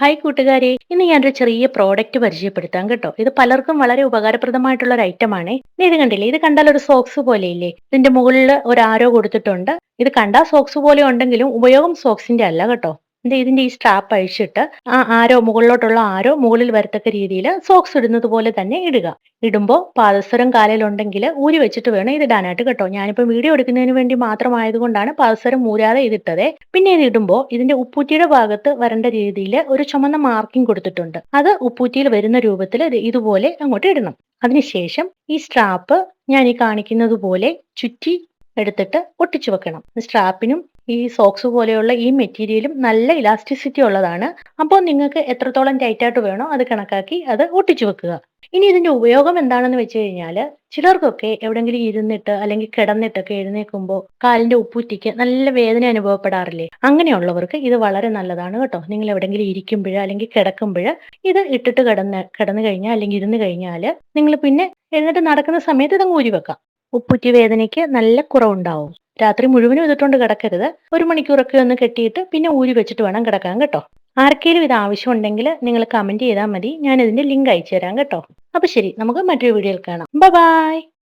Hi കൂട്ടുകാരെ. ഇന്ന് ഞാനൊരു ചെറിയ പ്രോഡക്റ്റ് പരിചയപ്പെടുത്താം കേട്ടോ. ഇത് പലർക്കും വളരെ ഉപകാരപ്രദമായിട്ടുള്ള ഒരു ഐറ്റം ആണ് ഇത് കണ്ടില്ലേ? ഇത് കണ്ടാൽ ഒരു സോക്സ് പോലെയില്ലേ? ഇതിന്റെ മുകളിൽ ഒരു ആരോ കൊടുത്തിട്ടുണ്ട്. ഇത് കണ്ടാൽ സോക്സ് പോലെ ഉണ്ടെങ്കിലും ഉപയോഗം സോക്സിന്റെ അല്ല കേട്ടോ. ഇത് ഇതിന്റെ ഈ സ്ട്രാപ്പ് അഴിച്ചിട്ട് ആ ആരോ മുകളിലോട്ടുള്ള ആരോ മുകളിൽ വരത്തക്ക രീതിയിൽ സോക്സ് ഇടുന്നത് പോലെ തന്നെ ഇടുക. ഇടുമ്പോൾ പാദസരം കാലിലുണ്ടെങ്കിൽ ഊരി വെച്ചിട്ട് വേണം ഇത് ഇടാനായിട്ട് കേട്ടോ. ഞാനിപ്പോൾ വീഡിയോ എടുക്കുന്നതിന് വേണ്ടി മാത്രമായതുകൊണ്ടാണ് പാദസരം ഊരാതെ ഇതിട്ടത്. പിന്നെ ഇത് ഇടുമ്പോൾ ഇതിന്റെ ഉപ്പൂറ്റിയുടെ ഭാഗത്ത് വരേണ്ട രീതിയിൽ ഒരു ചുമന്ന മാർക്കിംഗ് കൊടുത്തിട്ടുണ്ട്. അത് ഉപ്പൂറ്റിയിൽ വരുന്ന രൂപത്തിൽ ഇതുപോലെ അങ്ങോട്ട് ഇടണം. അതിനുശേഷം ഈ സ്ട്രാപ്പ് ഞാൻ ഈ കാണിക്കുന്നത് പോലെ ചുറ്റി എടുത്തിട്ട് ഒട്ടിച്ചു വെക്കണം. സ്ട്രാപ്പിനും ഈ സോക്സ് പോലെയുള്ള ഈ മെറ്റീരിയലും നല്ല ഇലാസ്റ്റിസിറ്റി ഉള്ളതാണ്. അപ്പോൾ നിങ്ങൾക്ക് എത്രത്തോളം ടൈറ്റായിട്ട് വേണോ അത് കണക്കാക്കി അത് ഒട്ടിച്ചു വെക്കുക. ഇനി ഇതിന്റെ ഉപയോഗം എന്താണെന്ന് വെച്ച് കഴിഞ്ഞാൽ ചിലർക്കൊക്കെ എവിടെങ്കിലും ഇരുന്നിട്ട് അല്ലെങ്കിൽ കിടന്നിട്ടൊക്കെ എഴുന്നേൽക്കുമ്പോൾ കാലിന്റെ ഉപ്പൂറ്റിക്ക് നല്ല വേദന അനുഭവപ്പെടാറില്ലേ? അങ്ങനെയുള്ളവർക്ക് ഇത് വളരെ നല്ലതാണ് കേട്ടോ. നിങ്ങൾ എവിടെങ്കിലും ഇരിക്കുമ്പോഴോ അല്ലെങ്കിൽ കിടക്കുമ്പോഴ് ഇത് ഇട്ടിട്ട് കിടന്ന് കിടന്നു കഴിഞ്ഞാൽ അല്ലെങ്കിൽ ഇരുന്ന് കഴിഞ്ഞാൽ നിങ്ങൾ പിന്നെ എഴുന്നേറ്റ് നടക്കുന്ന സമയത്ത് ഇതങ്ങ് ഊരി വെക്കാം. ഉപ്പുറ്റി വേദനയ്ക്ക് നല്ല കുറവുണ്ടാവും. രാത്രി മുഴുവനും ഇതിട്ടുകൊണ്ട് കിടക്കരുത്. ഒരു മണിക്കൂറൊക്കെ ഒന്ന് കെട്ടിയിട്ട് പിന്നെ ഊരി വെച്ചിട്ട് വേണം കിടക്കാൻ കേട്ടോ. ആർക്കെങ്കിലും ഇത് ആവശ്യമുണ്ടെങ്കിൽ നിങ്ങൾ കമന്റ് ചെയ്താൽ മതി. ഞാൻ ഇതിന്റെ ലിങ്ക് അയച്ചു തരാം കേട്ടോ. അപ്പൊ ശരി നമുക്ക് മറ്റൊരു വീഡിയോയിൽ കാണാം. ബൈ